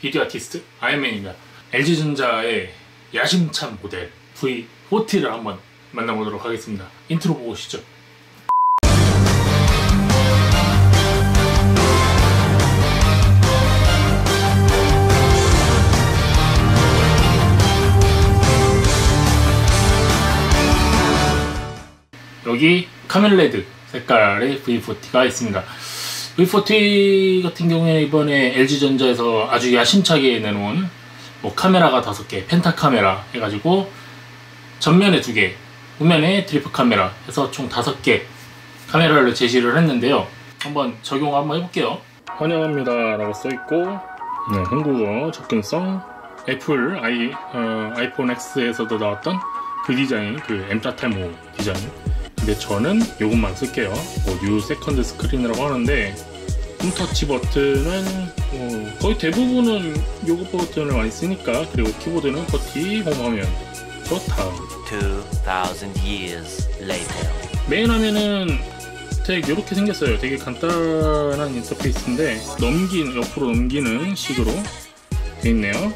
비디오 아티스트 아이언맨입니다. LG전자의 야심찬 모델 V40를 한번 만나보도록 하겠습니다. 인트로 보고 오시죠. 여기 카멜레드 색깔의 V40가 있습니다. V40 같은 경우에 이번에 LG전자에서 아주 야심차게 내놓은 뭐 카메라가 다섯 개, 펜타 카메라 해가지고 전면에 두 개, 후면에 트리플 카메라 해서 총 다섯 개 카메라를 제시를 했는데요. 한번 적용 한번 해볼게요. 환영합니다 라고 써있고 네, 한국어 접근성 애플 아이, 어, 아이폰 X에서도 나왔던 그 디자인 그 M.5 디자인 근데 저는 이것만 쓸게요 뭐 뉴 세컨드 스크린이라고 하는데 홈터치 버튼은 뭐 거의 대부분은 요거 버튼을 많이 쓰니까 그리고 키보드는 버티 홈화면. 좋다. 2000 years later. 메인 화면은 되게 이렇게 생겼어요. 되게 간단한 인터페이스인데 넘긴 옆으로 넘기는 식으로 돼 있네요.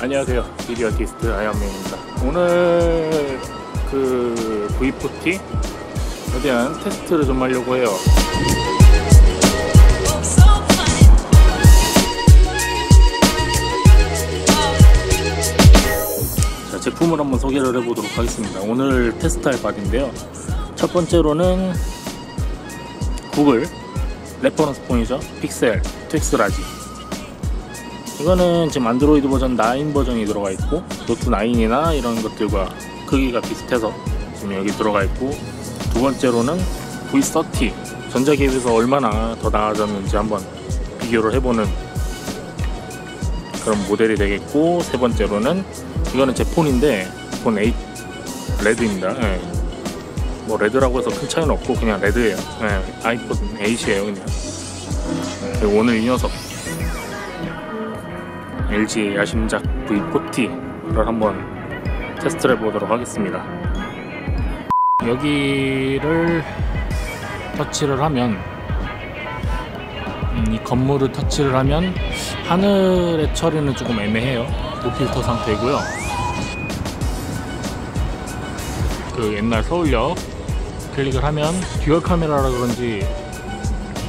안녕하세요. 비디오 아티스트 아이언맨입니다. 오늘 그 V40에 대한 테스트를 좀 하려고 해요 제품을 한번 소개를 해보도록 하겠습니다. 오늘 테스트할 바디인데요. 첫 번째로는 구글 레퍼런스 폰이죠. 픽셀 트엑스 라지. 이거는 지금 안드로이드 버전 9 버전이 들어가 있고 노트 9이나 이런 것들과 크기가 비슷해서 지금 여기 들어가 있고 두 번째로는 V30 전자기에 비해서 얼마나 더 나아졌는지 한번 비교를 해보는 그런 모델이 되겠고 세 번째로는 이거는 제 폰인데 폰 8 레드입니다. 예. 뭐 레드라고 해서 큰 차이는 없고 그냥 레드예요. 예. 아이폰 8이에요 그냥. 그리고 오늘 이 녀석 LG 야심작 V40를 한번 테스트를 해보도록 하겠습니다. 여기를 터치를 하면 음, 이 건물을 터치를 하면 하늘의 처리는 조금 애매해요. 노필터 상태이고요. 그 옛날 서울역 클릭을 하면 듀얼 카메라라 그런지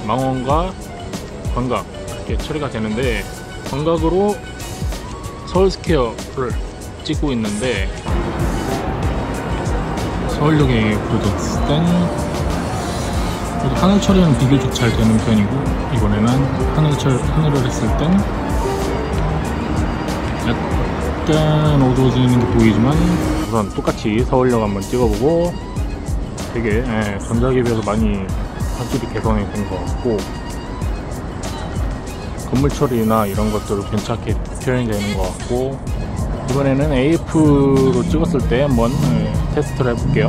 망원과 광각 이렇게 처리가 되는데 광각으로 서울 스퀘어를 찍고 있는데 서울역에 보여줬을 땐 하늘 처리는 비교적 잘 되는 편이고 이번에는 하늘 처 하늘을 했을 땐 약간 어두워지는 게 보이지만 우선 똑같이 서울역 한번 찍어보고 되게 예, 전작에 비해서 많이 확실히 개선이 된 것 같고 건물 처리나 이런 것들도 괜찮게 표현이 되는 것 같고 이번에는 AF로 찍었을 때 한번 예, 테스트를 해볼게요.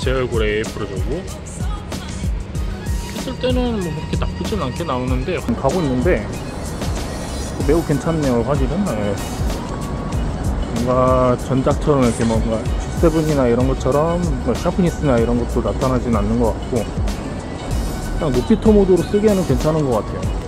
제 얼굴에 AF로 주고 했을 때는 뭐 그렇게 나쁘진 않게 나오는데 가고 있는데 매우 괜찮네요 화질은 네. 뭔가 전작처럼 이렇게 뭔가 G7이나 이런 것처럼 뭐 샤프니스나 이런 것도 나타나진 않는 것 같고 그냥 노피터 모드로 쓰기에는 괜찮은 것 같아요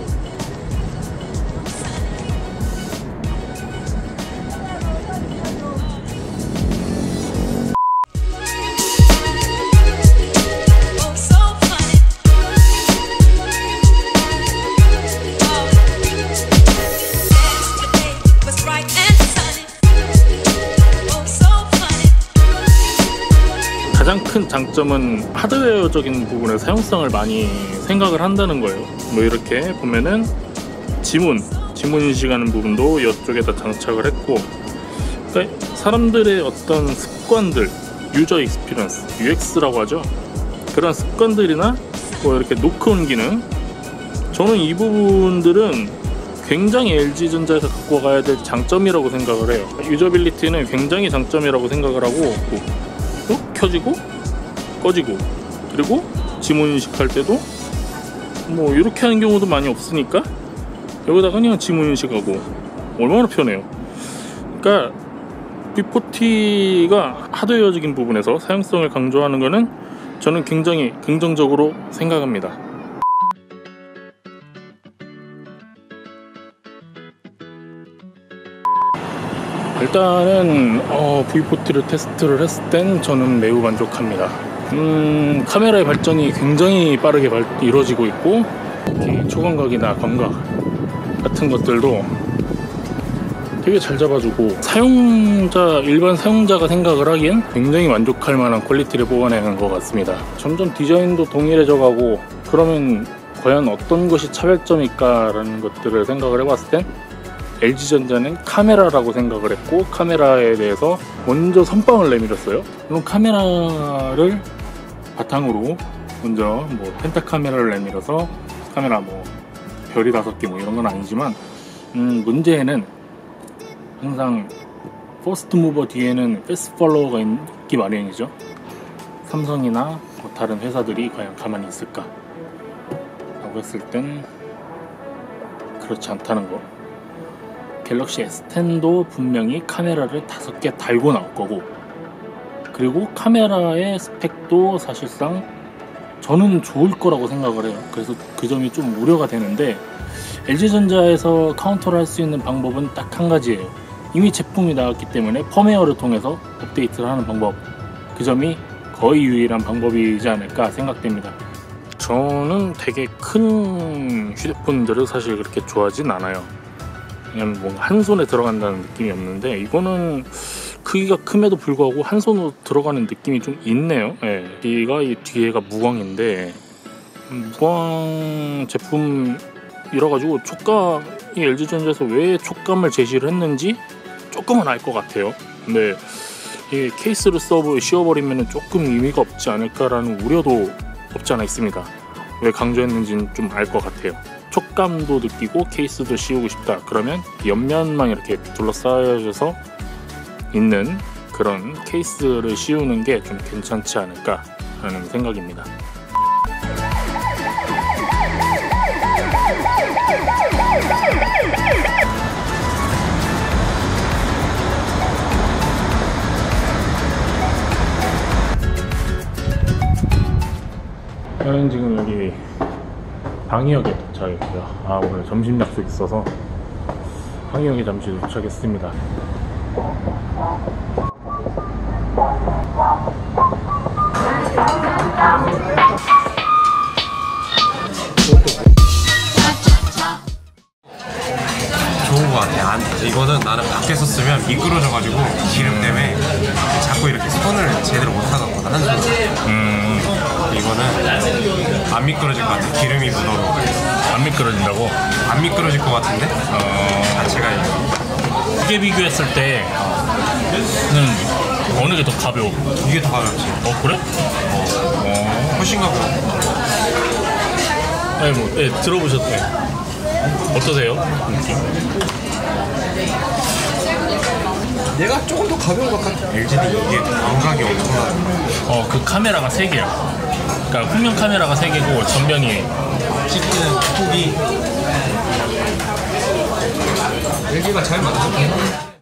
큰 장점은 하드웨어적인 부분의 사용성을 많이 생각을 한다는 거예요. 뭐 이렇게 보면은 지문, 지문 인식하는 부분도 이쪽에다 장착을 했고, 그러니까 사람들의 어떤 습관들, 유저 익스피리언스, UX라고 하죠. 그런 습관들이나 뭐 이렇게 노크온 기능, 저는 이 부분들은 굉장히 LG전자에서 갖고 가야 될 장점이라고 생각을 해요. 유저빌리티는 굉장히 장점이라고 생각을 하고, 어? 켜지고 꺼지고 그리고 지문 인식할 때도 뭐 이렇게 하는 경우도 많이 없으니까 여기다가 그냥 지문 인식하고 얼마나 편해요. 그러니까 B40가 하드웨어적인 부분에서 사용성을 강조하는 것은 저는 굉장히 긍정적으로 생각합니다. 일단은 어, V40를 테스트를 했을 땐 저는 매우 만족합니다. 음, 카메라의 발전이 굉장히 빠르게 발- 이루어지고 있고 특히 초광각이나 광각 같은 것들도 되게 잘 잡아주고 사용자 일반 사용자가 생각을 하기엔 굉장히 만족할 만한 퀄리티를 뽑아내는 것 같습니다. 점점 디자인도 동일해져 가고 그러면 과연 어떤 것이 차별점일까 라는 것들을 생각을 해봤을 땐 LG전자는 카메라라고 생각을 했고 카메라에 대해서 먼저 선빵을 내밀었어요. 물론 카메라를 바탕으로 먼저 뭐 펜타 카메라를 내밀어서 카메라 뭐 별이 다섯 개 뭐 이런 건 아니지만 음, 문제는 항상 퍼스트 무버 뒤에는 패스트 팔로워가 있기 마련이죠. 삼성이나 뭐 다른 회사들이 과연 가만히 있을까? 라고 했을 땐 그렇지 않다는 거. 갤럭시 S10도 분명히 카메라를 다섯 개 달고 나올 거고 그리고 카메라의 스펙도 사실상 저는 좋을 거라고 생각을 해요. 그래서 그 점이 좀 우려가 되는데 LG전자에서 카운터를 할 수 있는 방법은 딱 한 가지예요. 이미 제품이 나왔기 때문에 펌웨어를 통해서 업데이트를 하는 방법. 그 점이 거의 유일한 방법이지 않을까 생각됩니다. 저는 되게 큰 휴대폰들을 사실 그렇게 좋아하진 않아요. 그냥 뭔가 한 손에 들어간다는 느낌이 없는데 이거는 크기가 큼에도 불구하고 한 손으로 들어가는 느낌이 좀 있네요. 예. 여기가 이 뒤에가 무광인데 음, 무광 제품이라 가지고 촉감이 LG전자에서 왜 촉감을 제시를 했는지 조금은 알 것 같아요. 근데 이 케이스를 써버 씌워버리면 조금 의미가 없지 않을까라는 우려도 없지 않아 있습니다. 왜 강조했는지는 좀 알 것 같아요. 촉감도 느끼고 케이스도 씌우고 싶다. 그러면 옆면만 이렇게 둘러싸여져서 있는 그런 케이스를 씌우는 게 좀 괜찮지 않을까라는 생각입니다. 저는 지금 여기 방위역에 도착했고요. 아 오늘 점심 약속 있어서 방위역에 잠시 도착했습니다. 제대로 못 하거든 한 손으로. 음, 이거는 안 미끄러질 것 같아. 기름이 묻어도 안 미끄러진다고? 안 미끄러질 것 같은데 어, 자체가. 두개 비교했을 때는 어느 게 더 가벼워? 이게 더 가볍지. 어 그래? 어, 훨씬 가벼워. 아니 뭐, 예, 들어보셨대. 어떠세요? 얘가 조금 더 가벼운 것 같아. LGD 이게 광각이 엄청나. 어, 그 카메라가 세 개야. 그러니까 후면 카메라가 세 개고 전면이 찍히는 폭이 LG가 잘 만들었네.